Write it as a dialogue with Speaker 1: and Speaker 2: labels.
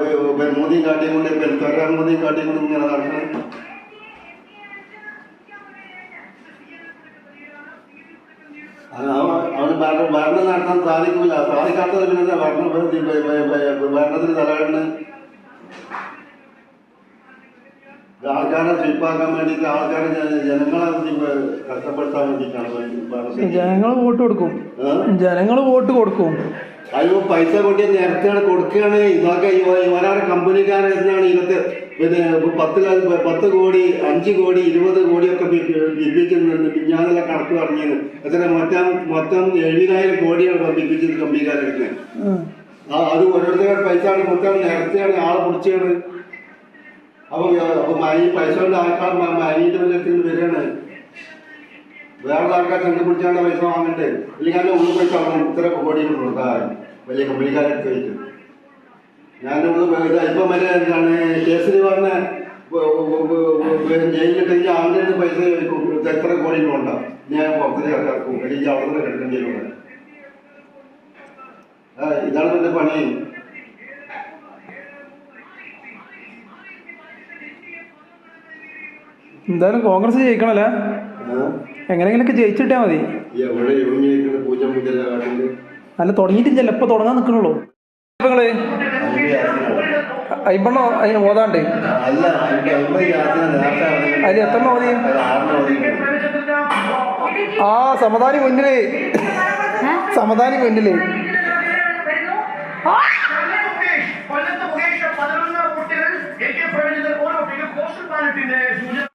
Speaker 1: മോദിയും കാട്ടിയും കൊണ്ട് മോദിയും കാട്ടിയും കൊണ്ട് ഇങ്ങനെ നടക്കണം അവന് ഭരണം നടത്താൻ സാധിക്കില്ല സാധിക്കാത്തത് പിന്നെ ഭരണം ഭരണത്തിന് തലയിടുന്നത് ആൾക്കാരെ സ്വീപ്പാക്കാൻ വേണ്ടിയിട്ട് ആൾക്കാരെ ജന- ജനങ്ങളെ കഷ്ടപ്പെടുത്താൻ വേണ്ടിയിട്ടാണ്
Speaker 2: ജനങ്ങൾ വോട്ട് കൊടുക്കും? ജനങ്ങൾ വോട്ട് കൊടുക്കും.
Speaker 1: അയ്യോ പൈസ കൊണ്ടി നേരത്തെയാണ് കൊടുക്കുകയാണ്. ഇതൊക്കെ ഒരാളെ കമ്പനിക്കാരൻ എന്താണ് ഇതൊക്കെ പിന്നെ പത്ത് പത്ത് കോടി അഞ്ച് കോടി ഇരുപത് കോടിയൊക്കെ ബിപ്പിക്കുന്നുണ്ട് പിഞ്ഞാതെല്ലാം കണക്ക് പറഞ്ഞത് എത്ര മൊത്തം മൊത്തം എഴുപതിനായിരം കോടിയാണ് ബിപ്പിച്ചത് കമ്പനിക്കാരെടുക്കുന്നത്
Speaker 2: ഉം.
Speaker 1: ആ അത് ഓരോരുത്തരുടെ പൈസ ആണ് മൊത്തം നേരത്തെയാണ് ആളെ പൊടിച്ചാണ് അപ്പൊ അപ്പൊ ഈ പൈസ കൊണ്ട് ആൾക്കാർ അനിയന്റെ വല്ലത്തിൽ വരികയാണ്. വേറെ ആൾക്കാർ കണ്ടുപിടിച്ചാണ് പൈസ വാങ്ങണ്ടേ അല്ലെങ്കിൽ അതിന്റെ ഉള്ളിൽ പൈസ വാങ്ങും ഇത്ര കോടി കൊടുത്താൽ വലിയ കമ്പനിക്കാരെ ചോദിച്ചു ഞാൻ ഇപ്പൊ മറ്റേ എന്താണ് കേസിൽ പറഞ്ഞ ജയിലിലിട്ടെങ്കിൽ ആളുടെ പൈസ എത്ര കോടി കൊണ്ട ഞാൻ പുറത്തേക്ക് ഇറക്കും അല്ലെങ്കിൽ അവിടെ നിന്ന് കിടക്കേണ്ടി വരും ഇതാണ് എന്റെ പണി.
Speaker 2: എന്തായാലും കോൺഗ്രസ് ജയിക്കണല്ലേ? എങ്ങനെയെങ്കിലൊക്കെ ജയിച്ചിട്ടാ മതി. അല്ല തുടങ്ങിയിട്ടില്ല ഇപ്പൊ തുടങ്ങാൻ
Speaker 1: നിക്കണുള്ളൂ. നിങ്ങൾ
Speaker 2: അയ്യപ്പണ്ണോ? അതിന് ഓതാണ്ട്. അതിന് എത്ര
Speaker 1: മതി?
Speaker 2: ആ സമതാനി മുന്നിൽ. സമതാനി മുന്നിൽ. കൊല്ലത്ത് മുകേഷ്